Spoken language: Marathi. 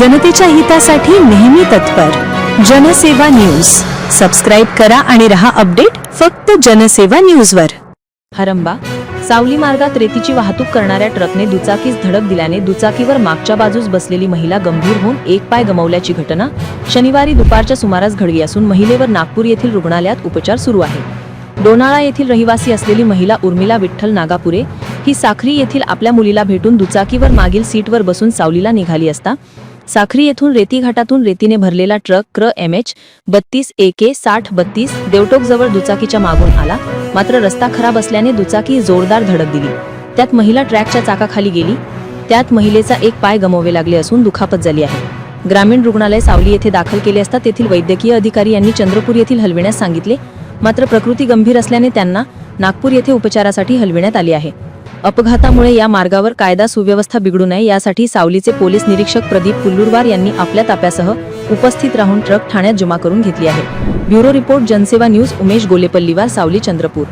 जनतेच्या हितासाठी नेहमी तत्पर. जनसेवा न्यूज. सबस्क्राईब करा आणि रहा अपडेट फक्त जनसेवा न्यूजवर. हरंबा सावली मार्गात रेतीची वाहतूक करणाऱ्या ट्रकने दुचाकीस धडक दिल्याने दुचाकीवर मागच्या बाजूस बसलेली महिला गंभीर होऊन एक पाय गमावल्याची घटना शनिवारी दुपारच्या सुमारास घडली असून महिलेवर नागपूर येथील रुग्णालयात उपचार सुरू आहे. डोनाळा येथील रहिवासी असलेली महिला उर्मिला विठ्ठल नागापुरे ही साखरी येथील आपल्या मुलीला भेटून दुचाकीवर मागील सीटवर बसून सावलीला निघाली असता साखरी येथून रेतीघाटातून रेतीने भरलेला ट्रक क्र एम एच बत्तीस ए के साठ बत्तीस देवटोकजवळ दुचाकीच्या मागून आला. मात्र रस्ता खराब असल्याने दुचाकी जोरदार धडक दिली. त्यात महिला ट्रॅकच्या चाकाखाली गेली. त्यात महिलेचा एक पाय गमवावे लागले असून दुखापत झाली आहे. ग्रामीण रुग्णालय सावली येथे दाखल केले असता तेथील वैद्यकीय अधिकारी यांनी चंद्रपूर येथील हलविण्यास सांगितले. मात्र प्रकृती गंभीर असल्याने त्यांना नागपूर येथे उपचारासाठी हलविण्यात आली आहे. अपघातामुळे या मार्गावर कायदा सुव्यवस्था बिघडू नये यासाठी सावलीचे पोलीस निरीक्षक प्रदीप कुल्लुरवार यांनी आपल्या ताप्यासह उपस्थित राहून ट्रक ठाण्यात जमा करून घेतली आहे. Bureau report Jansewa news Umesh Golepalliwar Savali Chandrapur.